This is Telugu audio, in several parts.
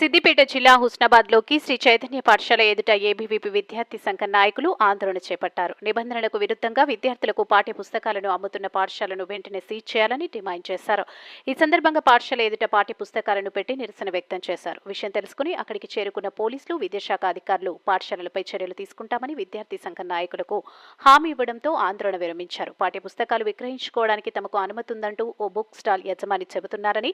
సిద్దిపేట జిల్లా హుస్నాబాద్లోకి శ్రీ చైతన్య పాఠశాల ఎదుట ఏబీవీపీ విద్యార్థి సంఘ నాయకులు ఆందోళన చేపట్టారు. నిబంధనలకు విరుద్ధంగా విద్యార్థులకు పాఠ్య పుస్తకాలను అమ్ముతున్న పాఠశాలను వెంటనే సీజ్ చేయాలని డిమాండ్ చేశారు. ఈ సందర్భంగా పాఠశాల ఎదుట పాఠ్య పుస్తకాలను పెట్టి నిరసన వ్యక్తం చేశారు. విషయం తెలుసుకుని అక్కడికి చేరుకున్న పోలీసులు విద్యాశాఖ అధికారులు పాఠశాలలపై చర్యలు తీసుకుంటామని విద్యార్థి సంఘ నాయకులకు హామీ ఇవ్వడంతో ఆందోళన విరమించారు. పాఠ్య పుస్తకాలు విక్రయించుకోవడానికి తమకు అనుమతి ఉందంటూ ఓ బుక్ స్టాల్ యజమాని చెబుతున్నారని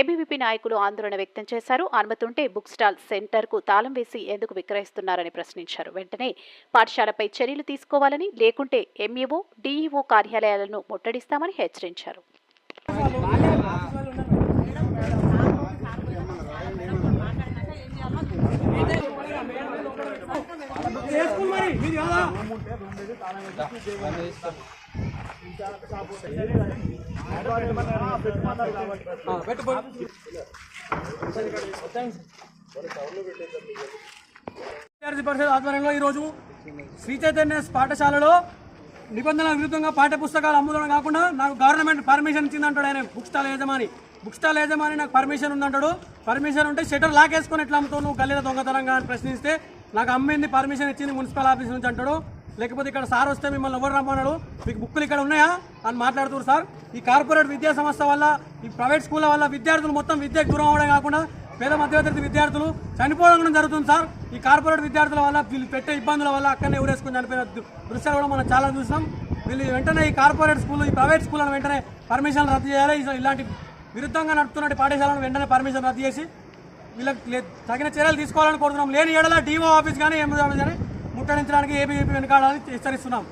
ఏబీవీపీ నాయకులు ఆందోళన వ్యక్తం చేశారు. అనుమతి ఉంటే బుక్ స్టాల్ సెంటర్కు తాళం వేసి ఎందుకు విక్రయిస్తున్నారని ప్రశ్నించారు. వెంటనే పాఠశాలపై చర్యలు తీసుకోవాలని లేకుంటే ఎంఈఓ డీఈఓ కార్యాలయాలను ముట్టడిస్తామని హెచ్చరించారు. మరి విద్యార్థి పరిషత్ ఆధ్వర్యంలో ఈరోజు శ్రీ చైతన్య పాఠశాలలో నిబంధనల విరుద్ధంగా పాఠ్య పుస్తకాలు అమ్ముదడం కాకుండా నాకు గవర్నమెంట్ పర్మిషన్ ఇచ్చిందంటాడు ఆయన బుక్ స్టాల్ యజమాని. బుక్ స్టాల్ యజమాని నాకు పర్మిషన్ ఉందంటాడు. పర్మిషన్ ఉంటే షటర్ లాక్ వేసుకొని ఎట్లా అమ్ముతావు నువ్వు? గల్లీల దొంగతనంగా అని ప్రశ్నిస్తే నాకు అమ్మింది పర్మిషన్ ఇచ్చింది మున్సిపల్ ఆఫీస్ నుంచి అంటాడు. లేకపోతే ఇక్కడ సార్ వస్తే మిమ్మల్ని ఎవరు రమ్మన్నాడు మీకు బుక్కులు ఇక్కడ ఉన్నాయా? అని మాట్లాడుతున్నారు సార్. ఈ కార్పొరేట్ విద్యా సంస్థ వల్ల ఈ ప్రైవేట్ స్కూళ్ళ వల్ల విద్యార్థులు మొత్తం విద్యకు దూరం అవడం కాకుండా పేద మధ్యతరగతి విద్యార్థులు చనిపోవడం కూడా జరుగుతుంది సార్. ఈ కార్పొరేట్ విద్యార్థుల వల్ల వీళ్ళు పెట్టే ఇబ్బందుల వల్ల అక్కడనే ఊరేసుకుని చనిపోయిన దృశ్యాలు కూడా మనం చాలా చూసాం వీళ్ళు వెంటనే ఈ కార్పొరేట్ స్కూల్ ఈ ప్రైవేట్ స్కూళ్ళను వెంటనే పర్మిషన్ రద్దు చేయాలి. ఇలాంటి విరుద్ధంగా నడుపుతున్న పాఠశాలను వెంటనే పర్మిషన్ రద్దు చేసి వీళ్ళకి తగిన చర్యలు తీసుకోవాలని కోరుతున్నాం. లేని ఏడల డీఓ ఆఫీస్ కానీ ఏం ఆఫీస్ కానీ ముట్టడించడానికి ఏబీవీపీ వెనుకాడాలని హెచ్చరిస్తున్నాం.